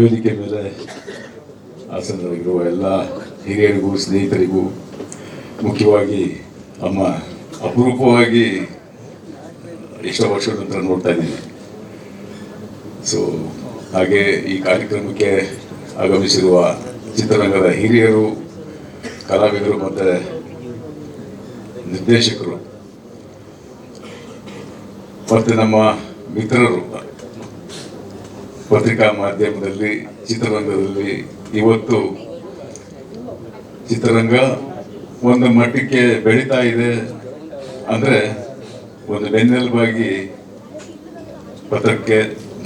ವೇದಿಕೆ ಮೇಲೆ ಆಸನದಲ್ಲಿರುವ ಎಲ್ಲ ಹಿರಿಯರಿಗೂ, ಸ್ನೇಹಿತರಿಗೂ, ಮುಖ್ಯವಾಗಿ ಅಮ್ಮ ಅಪರೂಪವಾಗಿ ಇಷ್ಟ ವರ್ಷದ ನಂತರ ನೋಡ್ತಾ ಇದ್ದೀನಿ. ಸೊ ಹಾಗೆ ಈ ಕಾರ್ಯಕ್ರಮಕ್ಕೆ ಆಗಮಿಸಿರುವ ಚಿತ್ರರಂಗದ ಹಿರಿಯರು, ಕಲಾವಿದರು ಮತ್ತು ನಿರ್ದೇಶಕರು ಮತ್ತು ನಮ್ಮ ಮಿತ್ರರು. ಪತ್ರಿಕಾ ಮಾಧ್ಯಮದಲ್ಲಿ, ಚಿತ್ರರಂಗದಲ್ಲಿ ಇವತ್ತು ಚಿತ್ರರಂಗ ಒಂದು ಮಟ್ಟಕ್ಕೆ ಬೆಳೀತಾ ಇದೆ ಅಂದರೆ ಒಂದು ಬೆನ್ನೆಲುಬಾಗಿ ಪತ್ರಕ್ಕೆ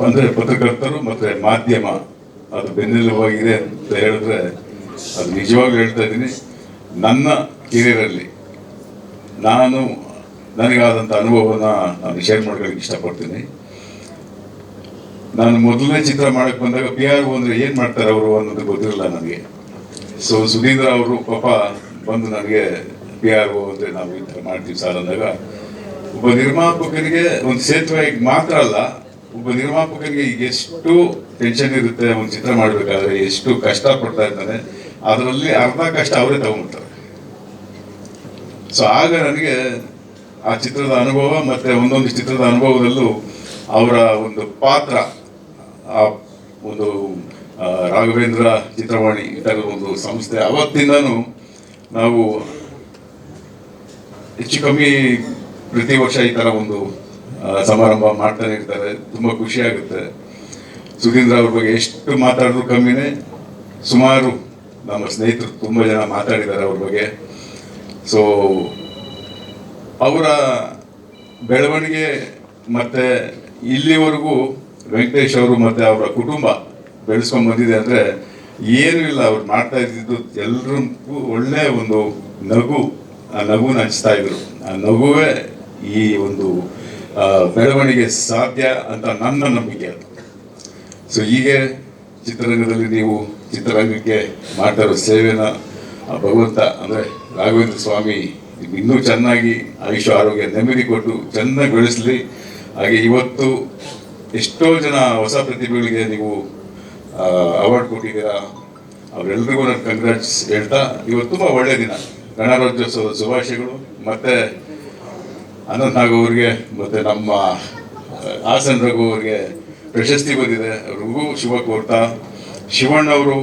ಅಂದರೆ ಪತ್ರಕರ್ತರು ಮತ್ತೆ ಮಾಧ್ಯಮ ಅದು ಬೆನ್ನೆಲುಬಾಗಿದೆ ಅಂತ ಹೇಳಿದ್ರೆ ಅದು ನಿಜವಾಗ್ಲೂ ಹೇಳ್ತಾ ಇದ್ದೀನಿ. ನನ್ನ ಕಿರಿಯರಲ್ಲಿ ನಾನು ನನಗಾದಂಥ ಅನುಭವನ ನಾನು ಶೇರ್ ಮಾಡ್ಕೊಳ್ಳಿಕ್ಕೆ ಇಷ್ಟಪಡ್ತೀನಿ. ನಾನು ಮೊದಲನೇ ಚಿತ್ರ ಮಾಡಕ್ ಬಂದಾಗ ಪಿ ಆರ್ ಅಂದ್ರೆ ಏನ್ ಮಾಡ್ತಾರೆ ಅವರು ಅನ್ನೋದು ಗೊತ್ತಿರಲಿಲ್ಲ ನನಗೆ. ಸೊ ಸುಧೀಂದ್ರ ಅವರು ಪಾಪ ಬಂದು ನನಗೆ ಪಿ ಆರ್ ಓ ಅಂದ್ರೆ ನಾವು ಈ ಥರ ಮಾಡ್ತೀವಿ ಸರ್ ಅಂದಾಗ, ಒಬ್ಬ ನಿರ್ಮಾಪಕರಿಗೆ ಒಂದು ಸೇತುವೆ ಮಾತ್ರ ಅಲ್ಲ, ಒಬ್ಬ ನಿರ್ಮಾಪಕರಿಗೆ ಎಷ್ಟು ಟೆನ್ಷನ್ ಇರುತ್ತೆ ಒಂದು ಚಿತ್ರ ಮಾಡ್ಬೇಕಾದ್ರೆ, ಎಷ್ಟು ಕಷ್ಟ ಪಡ್ತಾ ಇರ್ತಾನೆ ಅದರಲ್ಲಿ ಅರ್ಧ ಕಷ್ಟ ಅವರೇ ತಗೊಂಡ್ಬಿಡ್ತಾರೆ. ಸೊ ಆಗ ನನಗೆ ಆ ಚಿತ್ರದ ಅನುಭವ ಮತ್ತೆ ಒಂದೊಂದು ಚಿತ್ರದ ಅನುಭವದಲ್ಲೂ ಅವರ ಒಂದು ಪಾತ್ರ, ಆ ಒಂದು ರಾಘವೇಂದ್ರ ಚಿತ್ರವಾಣಿ ಈ ಒಂದು ಸಂಸ್ಥೆ. ಅವತ್ತಿಂದನೂ ನಾವು ಹೆಚ್ಚು ಕಮ್ಮಿ ಪ್ರತಿ ವರ್ಷ ಈ ಥರ ಒಂದು ಸಮಾರಂಭ ಮಾಡ್ತಾನೆ ಇರ್ತಾರೆ. ತುಂಬ ಖುಷಿ ಆಗುತ್ತೆ. ಸುಧೀಂದ್ರ ಅವ್ರ ಬಗ್ಗೆ ಎಷ್ಟು ಮಾತಾಡಿದ್ರು ಕಮ್ಮಿನೇ. ಸುಮಾರು ನಮ್ಮ ಸ್ನೇಹಿತರು ತುಂಬ ಜನ ಮಾತಾಡಿದ್ದಾರೆ ಅವ್ರ ಬಗ್ಗೆ. ಸೊ ಅವರ ಬೆಳವಣಿಗೆ ಮತ್ತೆ ಇಲ್ಲಿವರೆಗೂ ವೆಂಕಟೇಶ್ ಅವರು ಮತ್ತೆ ಅವರ ಕುಟುಂಬ ಬೆಳೆಸ್ಕೊಂಡ್ ಬಂದಿದೆ ಅಂದ್ರೆ ಏನು ಇಲ್ಲ, ಅವ್ರು ಮಾಡ್ತಾ ಇದ್ದಿದ್ದು ಎಲ್ರಿಗೂ ಒಳ್ಳೆ ಒಂದು ನಗು, ಆ ನಗು ಹಂಚ್ತಾ ಇದ್ರು. ಆ ನಗುವೇ ಈ ಒಂದು ಬೆಳವಣಿಗೆ ಸಾಧ್ಯ ಅಂತ ನನ್ನ ನಂಬಿಕೆ. ಅದು ಸೊ ಹೀಗೆ ಚಿತ್ರರಂಗದಲ್ಲಿ ನೀವು ಚಿತ್ರರಂಗಕ್ಕೆ ಮಾಡ್ತಾ ಇರೋ ಸೇವೆನ ಭಗವಂತ ಅಂದರೆ ರಾಘವೇಂದ್ರ ಸ್ವಾಮಿ ಇನ್ನೂ ಚೆನ್ನಾಗಿ ಆಯುಷ್ಯ ಆರೋಗ್ಯ ನೆಮ್ಮದಿ ಕೊಟ್ಟು ಚೆನ್ನಾಗಿ ಬೆಳೆಸಲಿ. ಹಾಗೆ ಇವತ್ತು ಎಷ್ಟೋ ಜನ ಹೊಸ ಪ್ರತಿಭೆಗಳಿಗೆ ನೀವು ಅವಾರ್ಡ್ ಕೊಟ್ಟಿದ್ದೀರಾ. ಅವರೆಲ್ಲರಿಗೂ ನಾನು ಕಂಗ್ರಾಟ್ಸ್ ಹೇಳ್ತಾ, ಇವತ್ತು ತುಂಬ ಒಳ್ಳೆಯ ದಿನ. ಗಣರಾಜ್ಯೋತ್ಸವದ ಶುಭಾಶಯಗಳು. ಮತ್ತೆ ಅನಂತ್ ನಾಗ್ ಅವರಿಗೆ, ಮತ್ತೆ ನಮ್ಮ ಹಾಸನ್ ರಘು ಅವರಿಗೆ ಪ್ರಶಸ್ತಿ ಬಂದಿದೆ. ಅವ್ರಿಗೂ ಶುಭ ಕೋರ್ತಾ. ಶಿವಣ್ಣ ಅವರು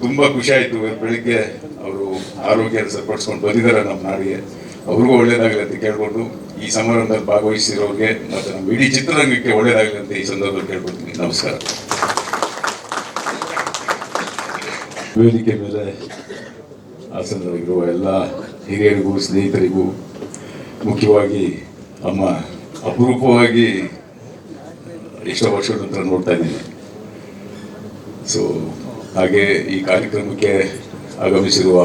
ತುಂಬ ಖುಷಿ ಆಯಿತು. ಬೆಳಿಗ್ಗೆ ಅವರು ಆರೋಗ್ಯ ಸರಿಪಡಿಸ್ಕೊಂಡು ಬಂದಿದ್ದಾರೆ ನಮ್ಮ ನಾಡಿಗೆ. ಅವ್ರಿಗೂ ಒಳ್ಳೇದಾಗಲಿ ಅಂತ ಕೇಳ್ಕೊಂಡು ಈ ಸಮಾರಂಭದಲ್ಲಿ ಭಾಗವಹಿಸಿರೋರಿಗೆ ಮತ್ತೆ ನಮ್ಮ ಇಡೀ ಚಿತ್ರರಂಗಕ್ಕೆ ಒಳ್ಳೇದಾಗಲಿ ಅಂತ ಈ ಸಂದರ್ಭದಲ್ಲಿ ಕೇಳ್ಕೊಳ್ತೀನಿ ನಮಸ್ಕಾರ. ವೇದಿಕೆ ಮೇಲೆ ಹಾಸನದಲ್ಲಿರುವ ಎಲ್ಲ ಹಿರಿಯರಿಗೂ, ಸ್ನೇಹಿತರಿಗೂ ಮುಖ್ಯವಾಗಿ ಅಮ್ಮ ಅಪರೂಪವಾಗಿ ಎಷ್ಟೋ ವರ್ಷಗಳ ನಂತರ ನೋಡ್ತಾ ಇದ್ದೀನಿ. ಸೊ ಹಾಗೆ ಈ ಕಾರ್ಯಕ್ರಮಕ್ಕೆ ಆಗಮಿಸಿರುವ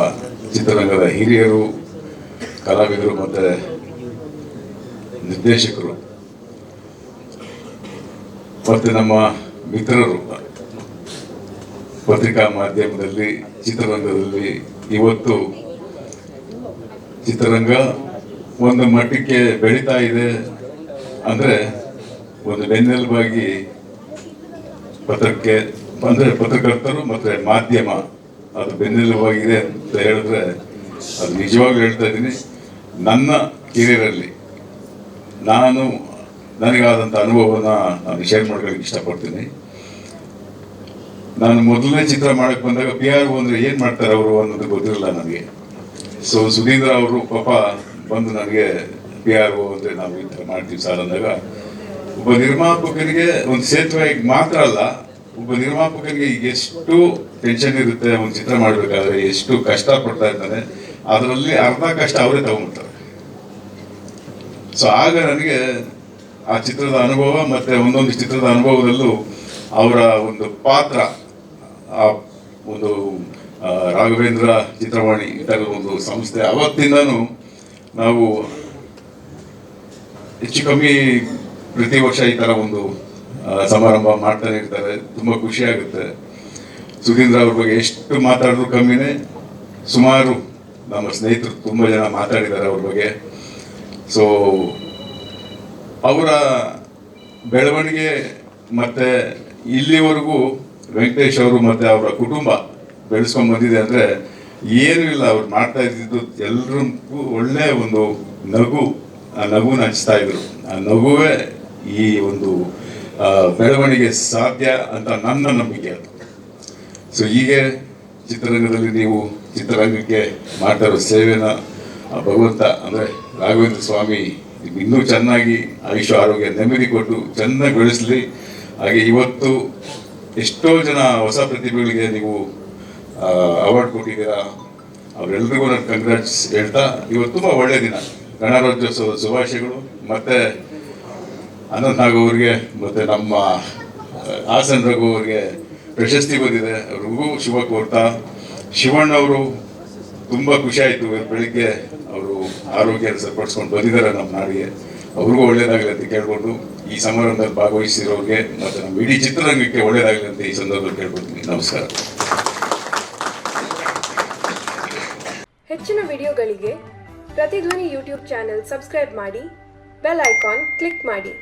ಚಿತ್ರರಂಗದ ಹಿರಿಯರು ಕಲಾವಿದರು ಮತ್ತು ನಿರ್ದೇಶಕರು. ಮತ್ತು ನಮ್ಮ ಮಿತ್ರರು. ಪತ್ರಿಕಾ ಮಾಧ್ಯಮದಲ್ಲಿ, ಚಿತ್ರರಂಗದಲ್ಲಿ ಇವತ್ತು ಚಿತ್ರರಂಗ ಒಂದು ಮಟ್ಟಕ್ಕೆ ಬೆಳೀತಾ ಇದೆ ಅಂದ್ರೆ ಒಂದು ಬೆನ್ನೆಲುಬಾಗಿ ಪತ್ರಕ್ಕೆ ಅಂದ್ರೆ ಪತ್ರಕರ್ತರು ಮತ್ತೆ ಮಾಧ್ಯಮ ಅದು ಬೆನ್ನೆಲುಬಾಗಿದೆ ಅಂತ ಹೇಳಿದ್ರೆ ಅದು ನಿಜವಾಗ್ಲೂ ಹೇಳ್ತಾ ಇದ್ದೀನಿ. ನನ್ನ ಕಿರಿಯರಲ್ಲಿ ನಾನು ನನಗಾದಂಥ ಅನುಭವವನ್ನು ನಾನು ಶೇರ್ ಮಾಡ್ಕೊಳ್ಳಿಕ್ಕೆ ಇಷ್ಟಪಡ್ತೀನಿ. ನಾನು ಮೊದಲನೇ ಚಿತ್ರ ಮಾಡಕ್ ಬಂದಾಗ ಪಿ ಆರ್ ಅಂದ್ರೆ ಏನ್ ಮಾಡ್ತಾರೆ ಅವರು ಅನ್ನೋದು ಗೊತ್ತಿರಲಿಲ್ಲ ನನಗೆ. ಸೊ ಸುಧೀಂದ್ರ ಅವರು ಪಾಪ ಬಂದು ನನಗೆ ಪಿ ಆರ್ ಒ ಅಂದ್ರೆ ನಾವು ಈ ಥರ ಮಾಡ್ತೀವಿ ಸರ್ ಅಂದಾಗ, ಒಬ್ಬ ನಿರ್ಮಾಪಕರಿಗೆ ಒಂದು ಸೇತುವೆ ಮಾತ್ರ ಅಲ್ಲ, ಒಬ್ಬ ನಿರ್ಮಾಪಕರಿಗೆ ಎಷ್ಟು ಟೆನ್ಷನ್ ಇರುತ್ತೆ, ಒಂದು ಚಿತ್ರ ಮಾಡಬೇಕಾದ್ರೆ ಎಷ್ಟು ಕಷ್ಟ ಪಡ್ತಾ ಇರ್ತಾನೆ, ಅದರಲ್ಲಿ ಅರ್ಧ ಕಷ್ಟ ಅವರೇ ತಗೊಂಡ್ಬಿಡ್ತಾರೆ. ಸೊ ಆಗ ನನಗೆ ಆ ಚಿತ್ರದ ಅನುಭವ ಮತ್ತೆ ಒಂದೊಂದು ಚಿತ್ರದ ಅನುಭವದಲ್ಲೂ ಅವರ ಒಂದು ಪಾತ್ರ, ಆ ಒಂದು ರಾಘವೇಂದ್ರ ಚಿತ್ರವಾಣಿ ಈ ಒಂದು ಸಂಸ್ಥೆ. ಅವತ್ತಿಂದನೂ ನಾವು ಹೆಚ್ಚು ಕಮ್ಮಿ ಪ್ರತಿ ವರ್ಷ ಈ ಥರ ಒಂದು ಸಮಾರಂಭ ಮಾಡ್ತಾನೆ ಇರ್ತಾರೆ. ತುಂಬ ಖುಷಿ ಆಗುತ್ತೆ. ಸುಧೀಂದ್ರ ಅವ್ರ ಬಗ್ಗೆ ಎಷ್ಟು ಮಾತಾಡಿದ್ರು ಕಮ್ಮಿನೇ ಸುಮಾರು ನಮ್ಮ ಸ್ನೇಹಿತರು ತುಂಬ ಜನ ಮಾತಾಡಿದ್ದಾರೆ ಅವ್ರ ಬಗ್ಗೆ. ಸೊ ಅವರ ಬೆಳವಣಿಗೆ ಮತ್ತೆ ಇಲ್ಲಿವರೆಗೂ ವೆಂಕಟೇಶ್ ಅವರು ಮತ್ತು ಅವರ ಕುಟುಂಬ ಬೆಳೆಸ್ಕೊಂಡು ಬಂದಿದೆ ಅಂದರೆ ಏನೂ ಇಲ್ಲ, ಅವ್ರು ಮಾಡ್ತಾ ಇದ್ದಿದ್ದು ಎಲ್ರಿಗೂ ಒಳ್ಳೆಯ ಒಂದು ನಗು, ಆ ನಗುನ ಹಂಚ್ತಾ ಇದ್ರು. ಆ ನಗುವೇ ಈ ಒಂದು ಬೆಳವಣಿಗೆ ಸಾಧ್ಯ ಅಂತ ನನ್ನ ನಂಬಿಕೆ ಅದು. ಸೊ ಹೀಗೆ ಚಿತ್ರರಂಗದಲ್ಲಿ ನೀವು ಚಿತ್ರರಂಗಕ್ಕೆ ಮಾಡ್ತಾ ಇರೋ ಸೇವೆನ ಭಗವಂತ ಅಂದರೆ ರಾಘವೇಂದ್ರ ಸ್ವಾಮಿ ಇನ್ನೂ ಚೆನ್ನಾಗಿ ಆಯುಷ್ಯ ಆರೋಗ್ಯ ನೆಮ್ಮದಿ ಕೊಟ್ಟು ಚೆನ್ನಾಗಿ ಬೆಳೆಸಲಿ. ಹಾಗೆ ಇವತ್ತು ಎಷ್ಟೋ ಜನ ಹೊಸ ಪ್ರತಿಭೆಗಳಿಗೆ ನೀವು ಅವಾರ್ಡ್ ಕೊಟ್ಟಿದ್ದೀರಾ. ಅವರೆಲ್ಲರಿಗೂ ನಾನು ಕಂಗ್ರಾಟ್ಸ್ ಹೇಳ್ತಾ, ಇವತ್ತು ತುಂಬ ಒಳ್ಳೆಯ ದಿನ. ಗಣರಾಜ್ಯೋತ್ಸವದ ಶುಭಾಶಯಗಳು. ಮತ್ತು ಅನಂತ್ ನಾಗ್ ಅವರಿಗೆ, ಮತ್ತು ನಮ್ಮ ಹಾಸನ್ ರಘು ಅವರಿಗೆ ಪ್ರಶಸ್ತಿ ಬಂದಿದೆ. ಅವ್ರಿಗೂ ಶುಭ ಕೋರ್ತಾ. ಶಿವಣ್ಣವರು ತುಂಬ ಖುಷಿ ಆಯಿತು ಬೆಳಿಗ್ಗೆ. ಅವರು ಆರೋಗ್ಯ ಸರಿಪಡಿಸ್ಕೊಂಡು ಬಂದಿದ್ದಾರೆ ನಮ್ಮ ನಾಡಿಗೆ. ಅವ್ರಿಗೂ ಒಳ್ಳೇದಾಗಲಿ ಅಂತ ಕೇಳ್ಕೊಂಡು ಈ ಸಮಾರಂಭದಲ್ಲಿ ಭಾಗವಹಿಸಿರೋರಿಗೆ ಮತ್ತು ನಮ್ಮ ಇಡೀ ಚಿತ್ರರಂಗಕ್ಕೆ ಒಳ್ಳೇದಾಗಲಿ ಅಂತ ಈ ಸಂದರ್ಭದಲ್ಲಿ ಕೇಳ್ಕೊಳ್ತೀನಿ. ನಮಸ್ಕಾರ. ಹೆಚ್ಚಿನ ವಿಡಿಯೋಗಳಿಗೆ ಪ್ರತಿಧ್ವನಿ ಯೂಟ್ಯೂಬ್ ಚಾನೆಲ್ ಸಬ್ಸ್ಕ್ರೈಬ್ ಮಾಡಿ, ಬೆಲ್ ಐಕಾನ್ ಕ್ಲಿಕ್ ಮಾಡಿ.